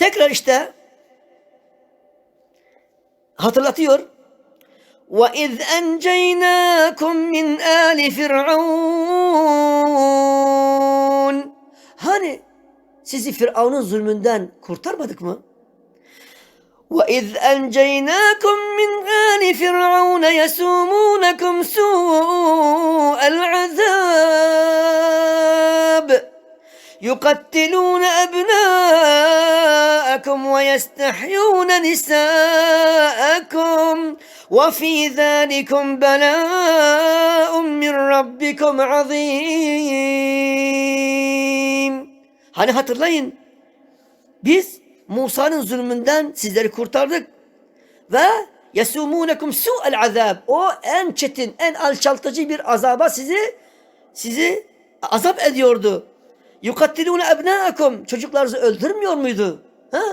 Tekrar işte hatırlatıyor. وَاِذْ اَنْجَيْنَاكُمْ مِنْ آلِ فِرْعَوْنَ Hani sizi Firavun'un zulmünden kurtarmadık mı? وَاِذْ اَنْجَيْنَاكُمْ مِنْ آلِ فِرْعَوْنَ يَسُومُونَكُمْ سُوءَ الْعَذَابِ يقتلون أبناءكم ويستحيون نساءكم وفي ذلكم بلاء من ربكم عظيم Hani hatırlayın biz Musa'nın zulmünden sizleri kurtardık ve yesumunekum su'el azab o en çetin en alçaltıcı bir azaba sizi sizi azap ediyordu. Yukattilune ebnâekum. Çocuklarınızı öldürmüyor muydu? Ha?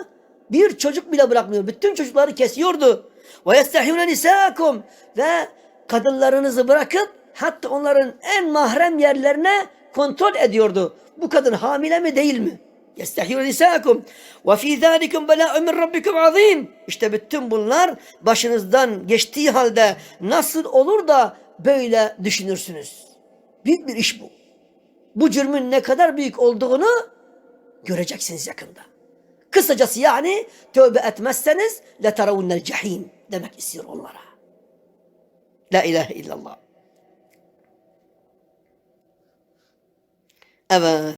Bir çocuk bile bırakmıyor. Bütün çocukları kesiyordu. Ve yestehiyune nisâkum. Ve kadınlarınızı bırakıp hatta onların en mahrem yerlerine kontrol ediyordu. Bu kadın hamile mi değil mi? Yestehiyune nisâkum. Ve fî zâlikum belâ'un min rabbikum azîm. İşte bütün bunlar başınızdan geçtiği halde nasıl olur da böyle düşünürsünüz? Büyük bir iş bu bu cürmün ne kadar büyük olduğunu göreceksiniz yakında. قصة جس يعني تو بأتمسنز لترون الجحيم. دمك يصير والله. راه لا إله إلا الله. أبا